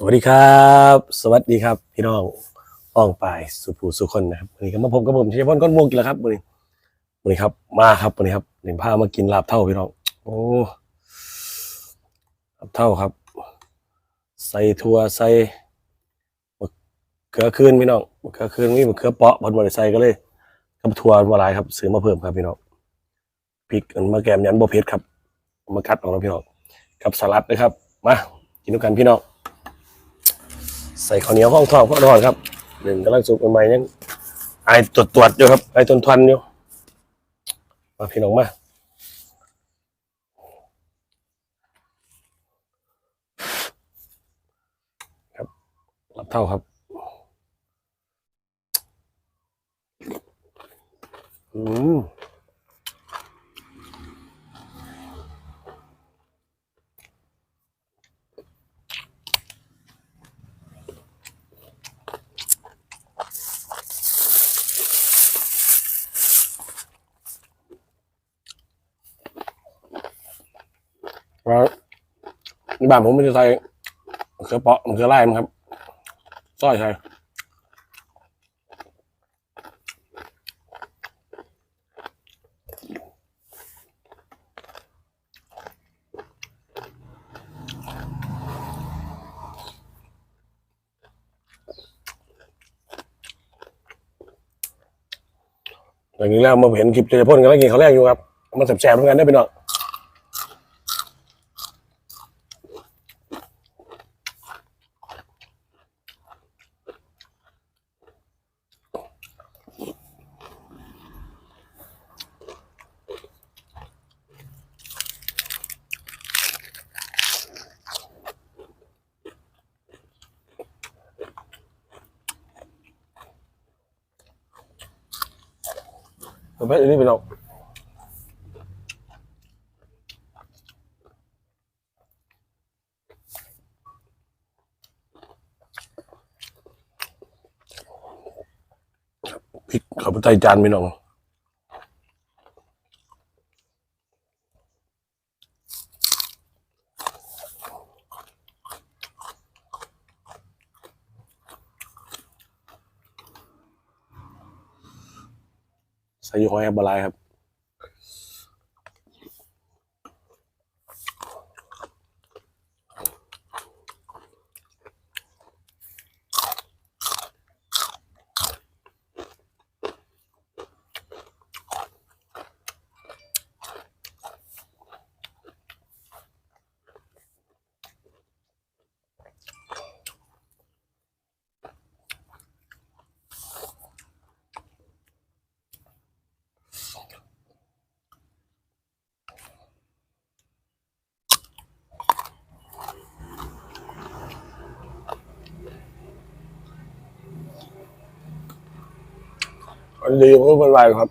สวัสดีครับ สวัสดีครับ พี่น้องป้องปายสุภูสุคนนะครับวันนี้ก็มาพบกับผมชัยพลก้อนม่วงกินแล้วครับวันนี้วันนี้ครับ มาครับวันนี้ครับหนึ่งพามากินลาบเท่าพี่น้องโอ้ลาบเท่าครับ ใส่ถั่วใส่มะเขือคืนพี่น้องมะเขือคืนนี่มะเขือเปาะบนบริใส่ก็เลยกับถั่วมาลายครับซื้อมาเพิ่มครับพี่น้องพริกอันมาแกมยันโบเพชรครับเอามาคัดออกแล้วพี่น้องกับสลัดนะครับมากินด้วยกันพี่น้อง ใส่ข้าวเหนียวห้องทองพ่อทอดครับหนึ่งกำลังสุกใหม่ยังไอตรวจตรวจอยู่ครับไอทนทวนอยู่มาพี่น้องมาครับรับเท่าครับอืม บ้านผมไม่ได้ใส่เขือเปาะมะเขือไล่มั้งครับซอยใส่อย่างนี้แล้วมาเห็นคลิปเจพ่นกันแล้วกินเขาแรกอยู่ครับ มันแสบๆเหมือนกันได้ไปหน่อย ผมให้อันนี้ไปลองพริกขับไปใต้จานไปน้อง ส่ยูหอยแอปบลายครับ อันนี้ก็เป็นไรครับ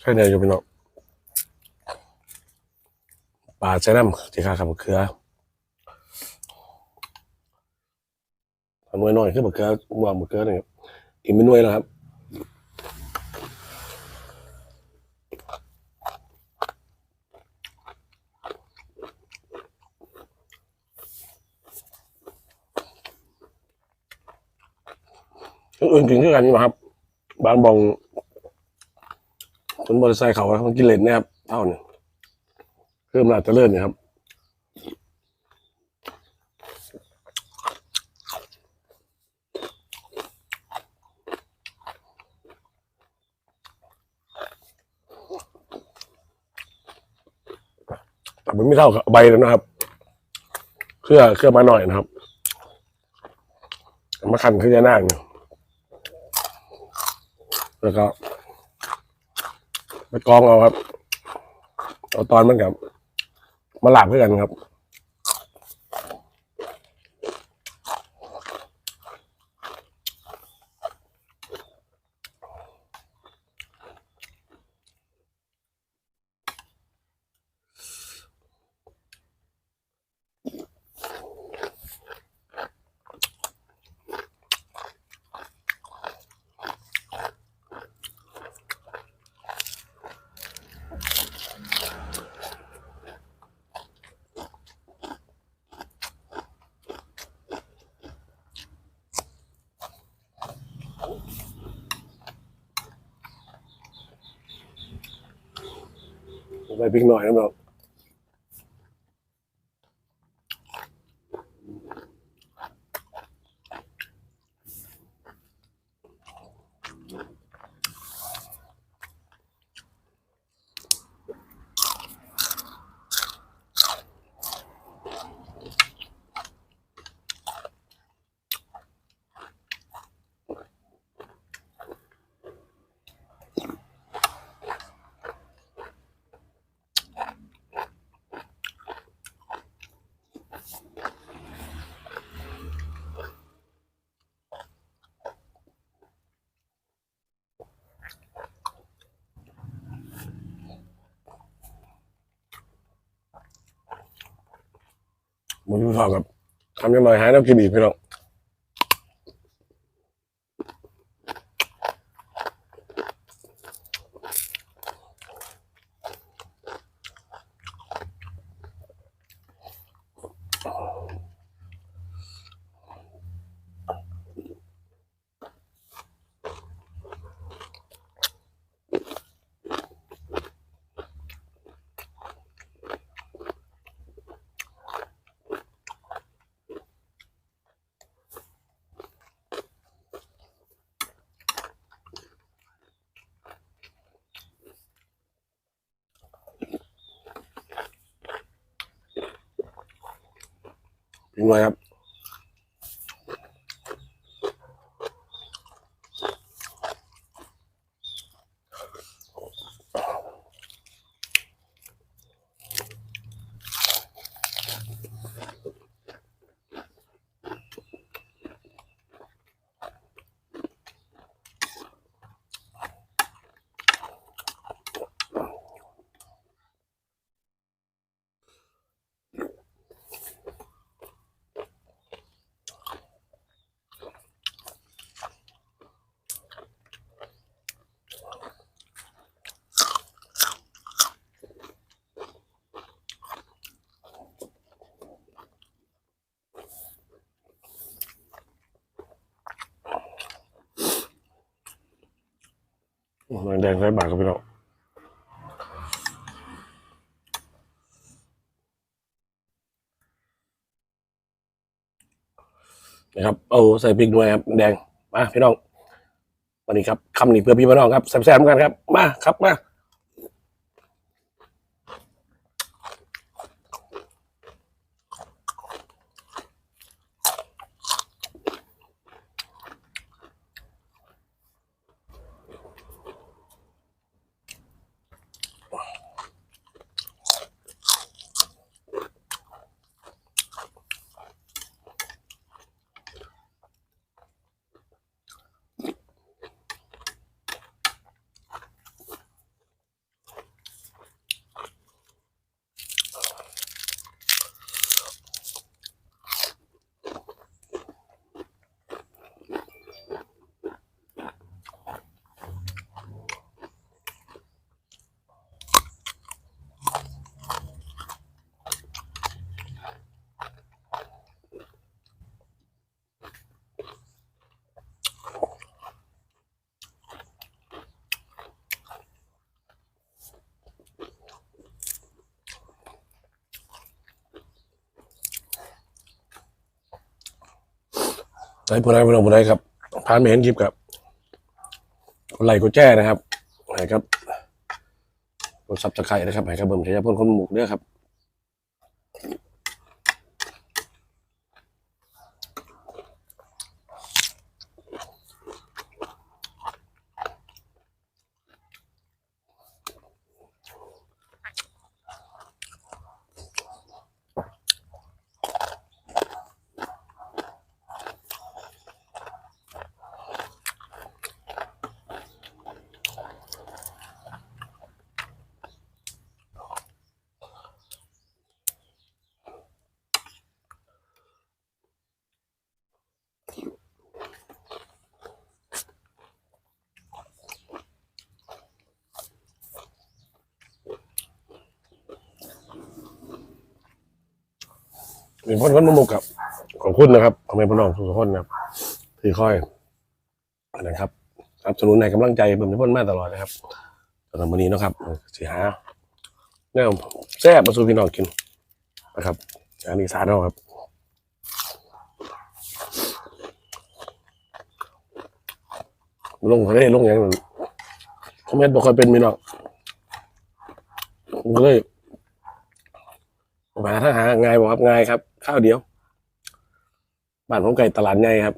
แค่เดียวจะเป็นเนาะปลาใช้น้ำที่ข้าขับเกลือทำหน่วยหน่อยขึ้นมะเขือวางมะเขือเนี่ยกินไม่น่วยแล้วครับ อื่นกินคือกันนี่ครับ บางบองคนบริษัทเขาเขากินเลนนะครับเท่านี้เพิ่มนาจจะเลื่อนนะครับแต่มันไม่เท่ากับใบแล้วนะครับ เครื่อเครื่อมาหน่อยนะครับ มาคันขึ้นจะนั่งอยู่ แล้วก็ไปกองเอาครับ เอาตอนมันกับมาหลาบด้วยกันครับ ไปพริ กหน่อยนะเหมุนทอดกับทำยังหน่อยหายแล้วกินอีกพี่น้อง พริกหน่อยครับ หน่อยแดงใส่บาทครับพี่น้องนะครับเอาใส่พริกด้วยครับแดงมาพี่น้องวันนี้ครับคำนี้เพื่อพี่น้องครับแซ่บๆกันครับมาครับมา ใส่ผู้ใดผู้น้องผู้ใดครับผ่านไม่เห็นคลิปครับกดไลค์กูแจ้นะครับไหนครับกดซับสไครต์นะครับไหนครับเบิ่มใช้ยพลคนหมูกเด้อครับ มีพ่นคนหมุกครับ ขอบคุณนะครับขอบคุณพี่น้องทุกคนนะครับที่คอยนะครับสนับสนุนในกำลังใจเบิ่มที่พ่นมาตลอดนะครับสำหรับวันนี้นะครับสิหาแนวแซ่บมาสู่พี่น้องกินนะครับอันนี้สาดเราครับลงทะเลลงอย่างนั้นคอมเมนต์บอกคอยเป็นพี่น้องก็เลยผมหาถ้าหาง่ายบอกครับง่ายครับ ข้าวเดียวบ้านผมไก่ตลาดใหญ่ครับ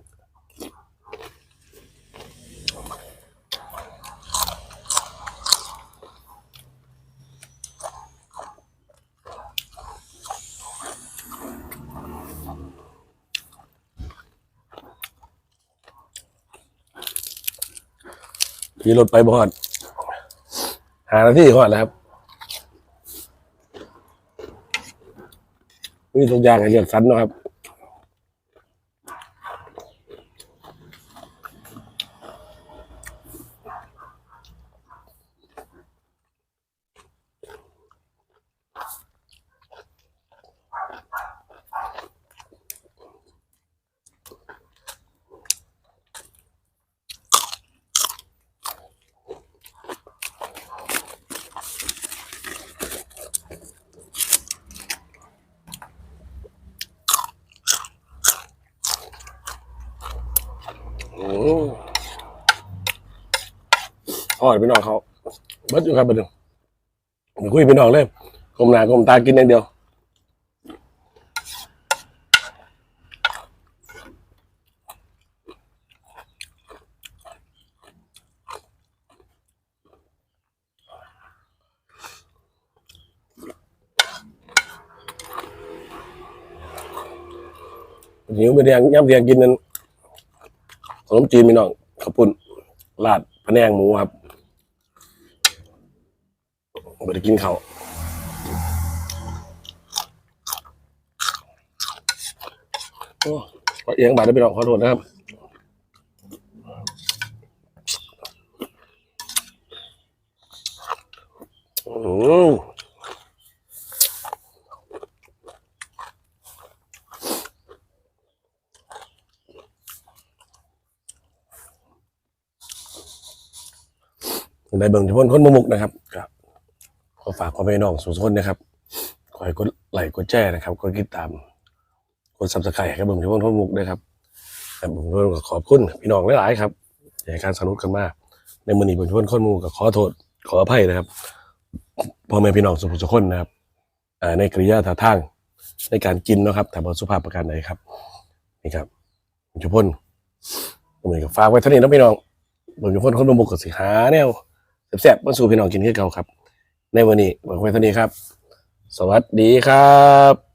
ขี่รถไปบอดหาหน้าที่ก่อนนะครับ มีทุกอย่างให้เลือกสรรเนาะครับ อ้อ่อนพี่น้องเขาเบิดอยู่ครับเบิดอยู่ผมคุยพี่น้องเลยกลมหน้ากลมตากินอย่างเดียวหิวไปเรียงย่ำเรียงกินนั้น ขนมจีนพี่น้องข้าวปุ้นราดพะแนงหมูครับไม่ได้กินเขาวโอ้ขอเอียงบาดได้พี่น้องขอโทษนะครับอืม ในเบิ่งที่พ้นคนมุมุกนะครับครับขอฝากความเป็นน้องสู่ทุกคนนะครับขอให้กดไลค์กดแชร์นะครับกดติดตามกดซับสไครต์ให้กับเบิ่งที่พ้นคนมุกด้วยครับแต่ผมก็ขอบคุณพี่น้องหลายๆครับในการสนุกกันมาก ในมือนี้ผมที่พ้นคนมุกก็ขอโทษขออภัยนะครับพ่อแม่พี่น้องสุภาพทุกคนนะครับอ่าในกริยาท่าทางในการกินเนาะครับแต่บสุภาพประการใดครับนี่ครับผมจุพลผมนี่ก็ฝากไว้เท่านี้นะพี่น้องผมจุพลคนมุกกับสิหาแนว แซ่บๆมาสู่พี่น้องกินขึ้นเก่าครับ ในวันนี้บอกไว้เท่านี้ครับ สวัสดีครับ